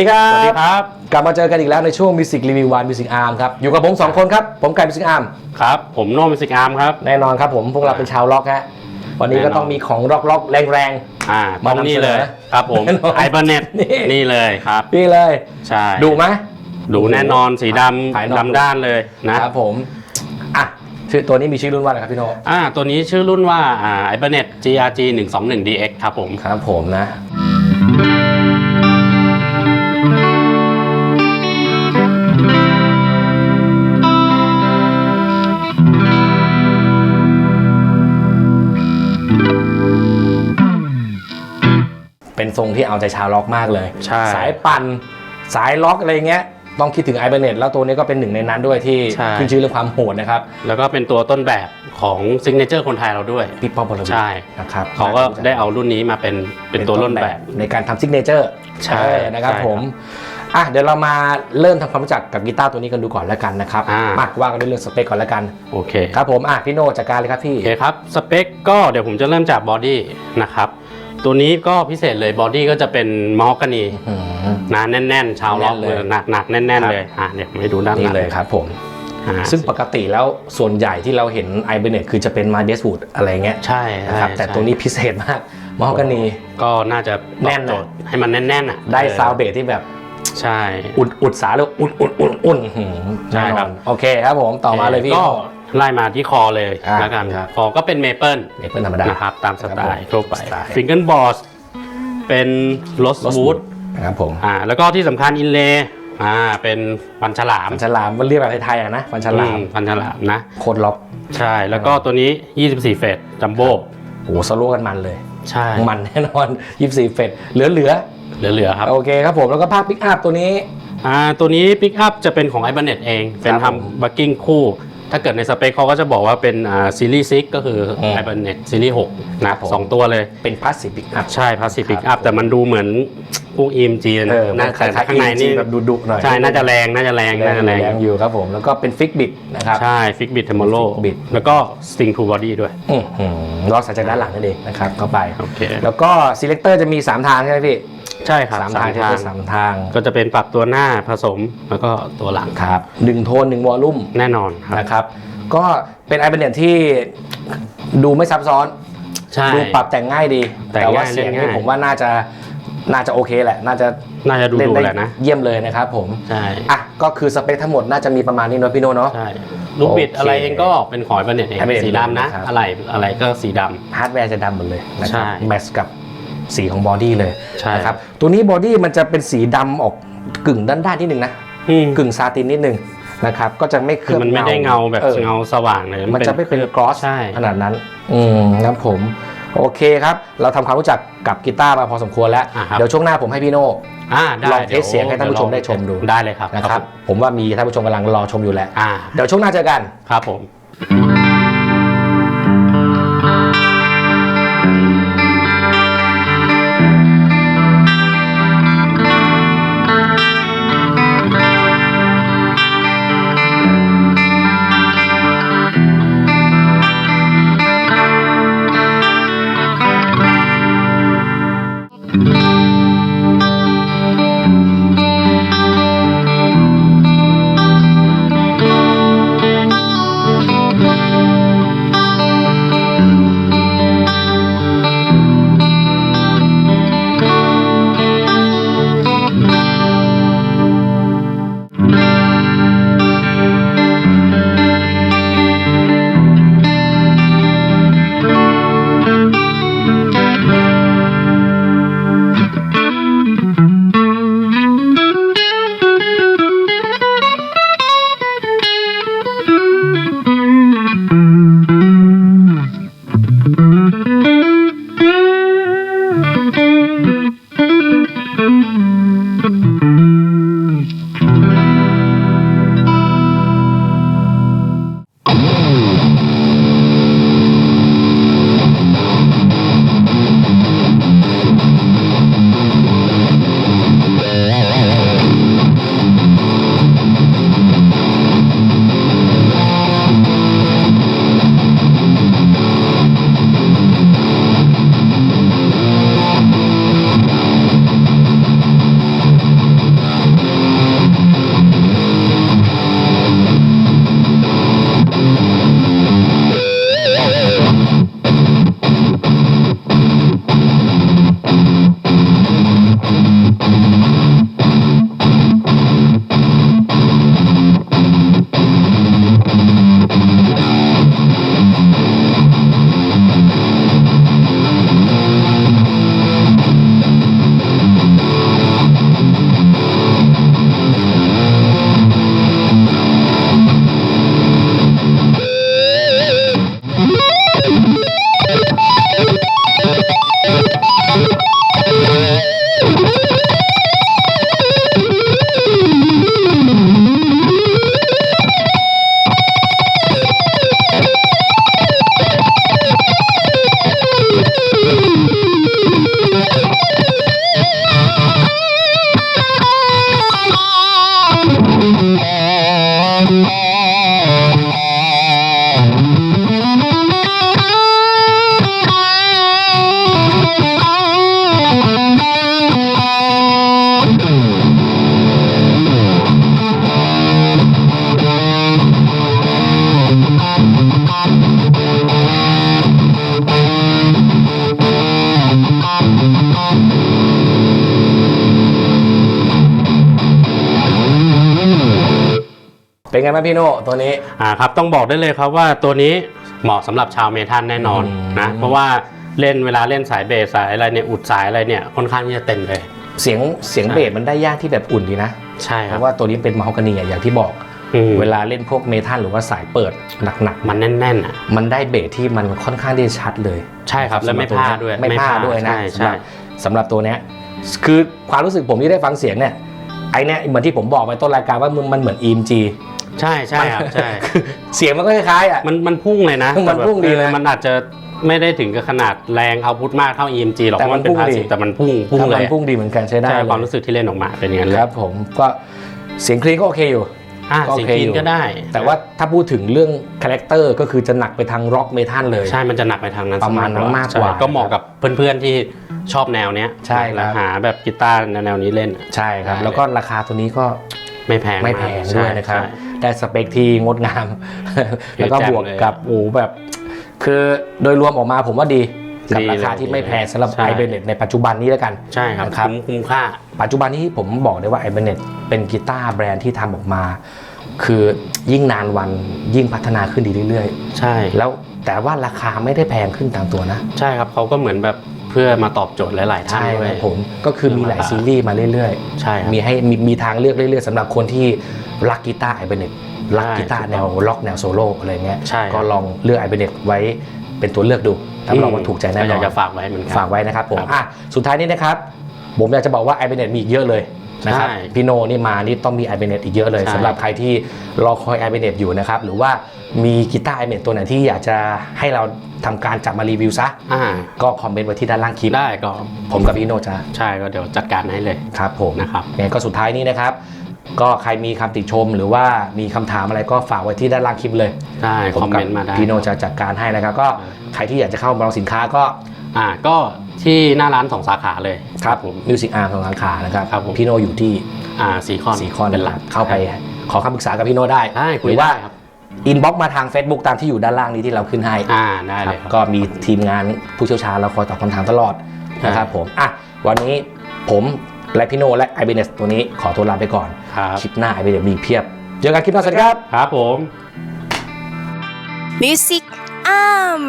ดีครับ สวัสดีครับ กลับมาเจอกันอีกแล้วในช่วง Music Review One Music Arm ครับ อยู่กับผม 2 คนครับ ผมไก่ Music Arm ครับ ผมโนมิสิกอาร์มครับ แน่นอนครับผม พวกเราเป็นชาวล็อกฮะ วันนี้ก็แน่นอนต้องมีของล็อกล็อกๆแรงอ่ามาต้องนำนี่เสนอเลย ครับผมแน่นอนไอเบอร์เน็ตนี่นี่เลยครับๆนี่เลย ใช่ ดูไหมดูแน่นอนสีดภายนอกำดำด้านเลยนะครับผม อะชื่อตัวนี้มีชื่อรุ่นว่าอะไรครับพี่โนอ่า ตัวนี้ชื่อรุ่นว่าอ่าไอเบอร์เน็ต GRG 121 DX ครับผม ครับผมนะ ทรงที่เอาใจชาวล็อกมากเลย ใช่ สายปั่นสายล็อกอะไรเงี้ยต้องคิดถึงไอเบเน็ตแล้วตัวนี้ก็เป็นหนึ่งในนั้นด้วยที่ใช่ ขึ้นชื่อเรื่องความโหดนะครับแล้วก็เป็นตัวต้นแบบของซิกเนเจอร์คนไทยเราด้วย พี่ป้อมบอลวิใช่ นะครับเขาก็ได้เอารุ่นนี้มาเป็นเป็นตัวต้นแบบ ในการทำซิกเนเจอร์ใช่นะครับใช่ครับผมอะเดี๋ยวเรามาเริ่มทำความรู้จักกับกีตาร์ตัวนี้กันดูก่อนแล้วกันนะครับอ่าม มาว่ากันด้วยเรื่องสเปคก่อนแล้วกัน โอเค ครับผมอะพี่โนจัดการเลยครับพี่ โอเคครับ สเปคก็เดี๋ยวผมจะเริ่มจากบอดี้นะครับ ตัวนี้ก็พิเศษเลยบอดี้ก็จะเป็นมอฮอกกานีอืมหนาแน่นๆ ชาวล็อกแน่นเลยหนักหนักๆแน่นครับๆเลยอะเดี๋ยวผมให้ดูด้านหนี่ลังเลยครับผมอ่าซึ่งปกติแล้วส่วนใหญ่ที่เราเห็นไอเบเน็ตคือจะเป็นมาเดส o ูดอะไรเงี้ยใช่นะครับใช่แต่ตัวนี้พิเศษมากมอฮอกานีก็น่าจะแน่นตนะอบโจทย์ให้มันแน่นๆอะได้ออซาวเบสที่แบบใช่ อุดอุดสาเลยอุ่นอุ่นอุ่นอุ่นหืมใช่ครับแน่นอนโอเคครับผม ต่อมาเลยพี่ก็ ไล่มาที่คอเลยอ่าแล้วกันครับ คอก็เป็นเมเปิลเมเปิลธรรมดา นะครับตามสไตครับล์ผมทั่วไปสไตล์ฟิงเกิลบอสเป็นโรส Rosewood วูดนะครับผมอ่าแล้วก็ที่สำคัญอินเลย์อ่าเป็นฟันฉลามฟันฉลามมันเรียกแบบไทยๆอะนะฟันฉลามอืฟันฉลามนะ โคตรล็อกใช่แล้วก็ตัวนี้ 24 เฟสจัมโบ้โอ้โหสโลว์กันมันเลย ใช่มันแน่นอน24เฟตเหลือเหลือเหลือๆครับโอเคครับผมแล้วก็ภาคปิกอัพตัวนี้ อ่าตัวนี้ปิกอัพจะเป็นของ i b a n e t เอง เป็นครับผม ทำบักกิ้งคู่ ถ้าเกิดในสเปคเขาก็จะบอกว่าเป็นอ่าซีรีส์6ก็คืออืม i b a n e t ซีรีส์6ครันะบผม สองตัวเลย เป็นพาสซีฟปิกอัพ ใช่พาสซีฟิกครัอับพแต่มันดูเหมือนพวก EMG เอนะอมันน่าคล้ายจะๆข้างในนี่แบบดุๆหน่อย ใช่ น่าจะแรงน่าจะแรงน่าจะแรงแรง อยู่ครับผมแล้วก็เป็นฟิกบิดนะครับ ใช่ฟิกบิ t เทมโล Fixbit แล้วก็สติงทูบอดี้ด้วย อื้อหือล้อสายจากด้านหลังนั่นเองนะครับเข้าไป โอเค แล้วก็ซีเล c เตอร์จะมี 3 ทางใช่ไหมพี่ ใช่ครับสามทางใช่ไหมสามทาง ก็จะเป็นปรับตัวหน้าผสมแล้วก็ตัวหลังครับหนึ่งโทนหนึ่งวอลลุ่มแน่นอนครับนะครับก็เป็นไอเบเน็ตที่ดูไม่ซับซ้อนใช่ดูปรับแต่งง่ายดี แต่งแต่ว่าง่ายเสียงเล่นนี่ง่ายผมว่าน่าจะน่าจะโอเคแหละ น่าจะน่าจะดูเล่นดูได้แหละนะ เยี่ยมเลยนะครับผม ใช่ อะ ก็คือสเปคทั้งหมดน่าจะมีประมาณนี้เนอะพี่โนเนาะ ใช่ ลูกบิดโอเคอะไรเองก็เป็นของไอเบเน็ตเอง Ibanez สีดำนะครับอะไรอะไรก็สีดำฮาร์ดแวร์จะดำหมดเลยนะคใช่รับแมทชกับ สีของบอดี้เลยใช่นะครับตัวนี้บอดี้มันจะเป็นสีดำออกกึ่งด้านด้านๆนิดนึงนะอืมกึ่งซาตินนิดนึงนะครับก็จะไม่เคคืลืออบมันไม่ได้เงาแบบออเงาสว่างเลยมันจะไม่เป็นกรอสใช่ขนาดนั้นอืมครับผมโอเคครับ เราทำความรู้จักกับกีตาร์มาพอสมควรแล้วอ่าครับเดี๋ยวช่วงหน้าผมให้พี่โน่อ่าได้ลองเทสเสียงให้ท่านผู้ชมได้ชมดูได้เลยครับนะครับ ผมว่ามีท่านผู้ชมกำลังรอชมอยู่แหละอ่าเดี๋ยวช่วงหน้าเจอกันครับผม ไงบ้างพี่โน่ตัวนี้ อ่าครับต้องบอกได้เลยครับว่าตัวนี้เหมาะสำหรับชาวเมทัลแน่นอนอืมนะเพราะว่าเล่นเวลาเล่นสายเบสสายอะไรเนี่ยอุดสายอะไรเนี่ยค่อนข้างที่จะเต็มเลย เสียงเสียงใช่เบสมันได้ยากที่แบบอุ่นดีนะใช่คเพรับราะว่าตัวนี้เป็นม a ฮอกานีอะอย่างที่บอกอืมเวลาเล่นพวกเมทัลหรือว่าสายเปิดหนักมันแน่นๆอะๆมันได้เบสที่มันค่อนข้างที่จะชัดเลย ใช่ครับแล้วไม่พลาดด้วยไม่พลาดด้วยนะใช่สำหใช่รับสำหรับตัวเนี้ยคือความรู้สึกผมที่ได้ฟังเสียงเนี่ยไอเนี้ยเหมือนที่ผมบอกไปต้นรายการว่ามันมันเหมือน EMG ใช่ใช่ครับใช่เสียงมันก็คล้ายๆอะ มันมันพุ่งเลยนะมันพุ่งดีนะแต่แบบเออมันอาจจะไม่ได้ถึงกับขนาดแรงเอาพุทมากเท่า EMG หรอกแต่เพราะมัมันนเป็นพุ่งพาสดีซีฟแต่มันพุ่งพุ่งถ้าเลมันยพุ่งดีเหมือนกันใช้ได้ใช่เลยความรู้สึกที่เล่นออกมาเป็นอย่างนั้นเลยครับ ผมก็เสียงคลีนก็โอเคอยู่อ่าก็โอสีเคคลีอนยู่ก็ได้ แต่ว่าถ้าพูดถึงเรื่องคาแรคเตอร์ก็คือจะหนักไปทางร็อกเมทัลเลย ใช่ มันจะหนักไปทางนั้นประมาณนั้นมากกว่าใช่ก็เหมาะกับเพื่อนๆที่ชอบแนวเนี้ยใช่ครับแล้วหาแบบกีตาร์แนวๆนี้เล่น ใช่ครับได้แล้วก็ราคาตัวนี้ก็ไม่แพงไม่แพงใช่ด้วยนะครับใช่ ได้สเปคที่งดงาม แล้วก็แจ่มบวกเลยกับโอ้โหแบบ คือโดยรวมออกมาผมว่าดีกับดีราคาเลยที่ไม่แพงสำหรับใช่ไอเบเน็ตในปัจจุบันนี้แล้วกัน ใช่ครับนะครับคุ้มคุ้มค่า ปัจจุบันนี้ผมบอกได้ว่าไอเบเน็ตเป็นกีตาร์แบรนด์ที่ทำออกมา คือยิ่งนานวันยิ่งพัฒนาขึ้นดีเรื่อยใช่ๆแล้วแต่ว่าราคาไม่ได้แพงขึ้นตามตัวนะ ใช่ครับเขาก็เหมือนแบบ เพื่อมาตอบโจทย์หลาย ๆ ท่านใช่ด้วคย รับผมก็คือมีหลายซีรีส์มาเรื่อยๆใช่ครับมีให้มีมีทางเลือกเรื่อยๆสำหรับคนที่รักกีตาร์ไอเบเน็ตรักกีตาร์ใช่แนวล็อกแนวโซโล่อะไรเงี้ยใช่ครับ ก็ลองเลือกไอเบเน็ตไว้เป็นตัวเลือกดูรับรองว่าถูกใจแน่นก็ออยากนจะฝากไว้เหมือนกัน ฝากไว้นะครับผม ครับ อะ สุดท้ายนี้นะครับ ผมอยากจะบอกว่าไอเบเน็ตมีอีกเยอะเลย นะครับใช่พี่โนนี่มานี่ต้องมีไอเบเน็ตอีกเยอะเลยใช่สำหรับใครที่รอคอยไอเบเน็ตอยู่นะครับ หรือว่ามีกีตาร์ไอเบเน็ตตัวไหนที่อยากจะให้เราทำการจับมารีวิวซะ อ่าก็คอมเมนต์ไว้ที่ด้านล่างคลิป ได้ก็ผมกับพี่โนจะใช่ก็เดี๋ยวจัดการให้เลย ครับผมนะครับยังไงก็สุดท้ายนี้นะครับ ก็ใครมีคำติชมหรือว่ามีคำถามอะไรก็ฝากไว้ที่ด้านล่างคลิปเลยได้คอมเมนต์มาได้ พี่โนจะจัดการให้นะครับ ก็ใครที่อยากจะเข้ามาลองสินค้าก็ อ่าก็ที่หน้าร้านสองสาขาเลย ครับผมมิวสิกอาร์ของร้านค้านะครับครับผมพี่โนอยู่ที่อ่าสีคอนสีคอนเป็นหลักเข้าไป ขอคำปรึกษากับพี่โนได้ได้หคุยรือได้ว่าครับอินบ็อกมาทาง Facebook ตามที่อยู่ด้านล่างนี้ที่เราขึ้นให้อ่าได้ครัเลบยครับก็มีทีมงานผู้เชี่ยวชาญเราคอยตอบคำถามตลอดนะครับผมอะวันนี้ผมและพี่โนและไอเบเนสตัวนี้ขอตัวลาไปก่อนครับคลิปหน้าไอเบเนสมีเพียบเจอกันคลิปหน้าสวัสดีครับครับผม Music Arm